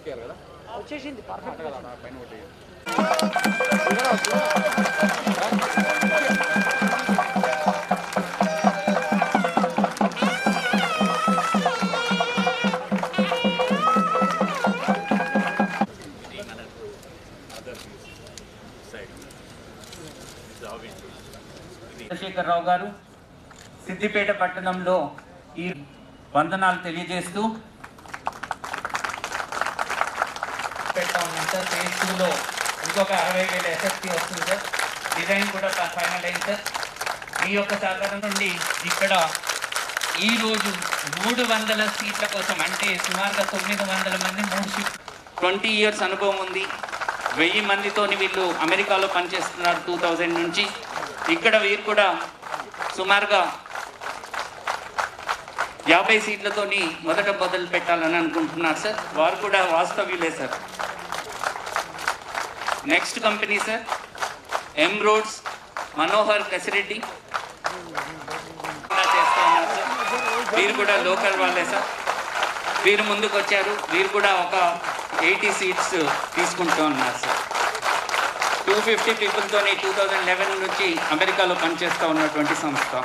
ఇంకేయాలి కదా? వచ్చేసింది పర్ఫెక్ట్ కదా పైన ఒకటి. చంద్రశేఖరరావు గారు సిద్దిపేట పట్టణంలో ఈ వందనాలు తెలియజేస్తూ పెడతా ఉన్నాం సార్ ఫేజ్ టూలో ఇంకొక అరవై వేల ఎస్ఎస్పి వస్తుంది సార్. డిజైన్ కూడా ఫైనల్ అయింది సార్. మీ యొక్క సహకారం నుండి ఇక్కడ ఈరోజు మూడు వందల సీట్ల కోసం అంటే సుమారుగా తొమ్మిది వందల మంది మూడు షిఫ్ట్ ట్వంటీ ఇయర్స్ అనుభవం ఉంది. వెయ్యి మందితోని వీళ్ళు అమెరికాలో పనిచేస్తున్నారు టూ థౌజండ్ నుంచి. ఇక్కడ వీరు కూడా సుమారుగా యాభై సీట్లతోని మొదట బదులు పెట్టాలని అనుకుంటున్నారు సార్. వారు కూడా వాస్తవ్యులే sir. Next company sir M Rhodes Manohar Kasireddy. చేస్తా ఉన్నారు సార్. వీరు కూడా లోకల్ వాళ్ళే సార్. వీరు ముందుకు వచ్చారు. వీరు కూడా ఒక ఎయిటీ సీట్స్ తీసుకుంటూ ఉన్నారు సార్. టూ ఫిఫ్టీ పీపుల్తోని టూ థౌజండ్ లెవెన్ నుంచి అమెరికాలో పనిచేస్తూ ఉన్నటువంటి సంస్థ.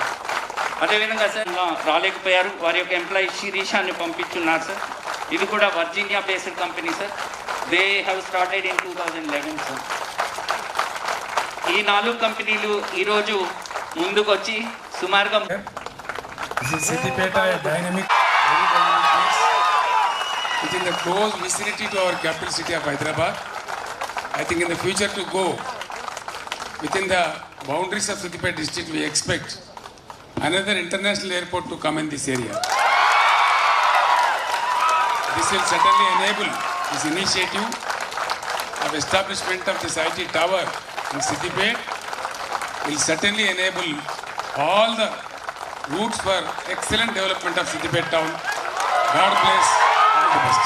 అదేవిధంగా సార్ రా- రాలేకపోయారు వారి యొక్క ఎంప్లాయీ శిరీషాన్ని పంపించున్నారు సార్ ఇది కూడా Virginia based company sir they have started in two thousand eleven sir ఈ నాలుగు కంపెనీలు ఈరోజు ముందుకు వచ్చి సుమారుగా This is Siddipeta, a dynamic, very dynamic place. Within the close vicinity to our capital city of Hyderabad. I think in the future to go, within the boundaries of another international airport to come in this area. This will certainly enable this initiative of establishment of this IT tower in Siddipet will certainly enable all the routes for excellent development of Siddipet town. God bless all the best.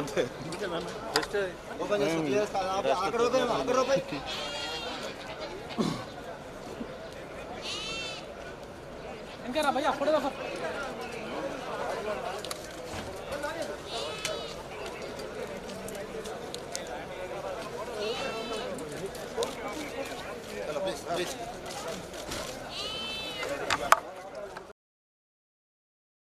అంతే just open అక్కడ open అక్కడ open ఇంకా రా భయ్యా అప్పుడే ఒక Please, please.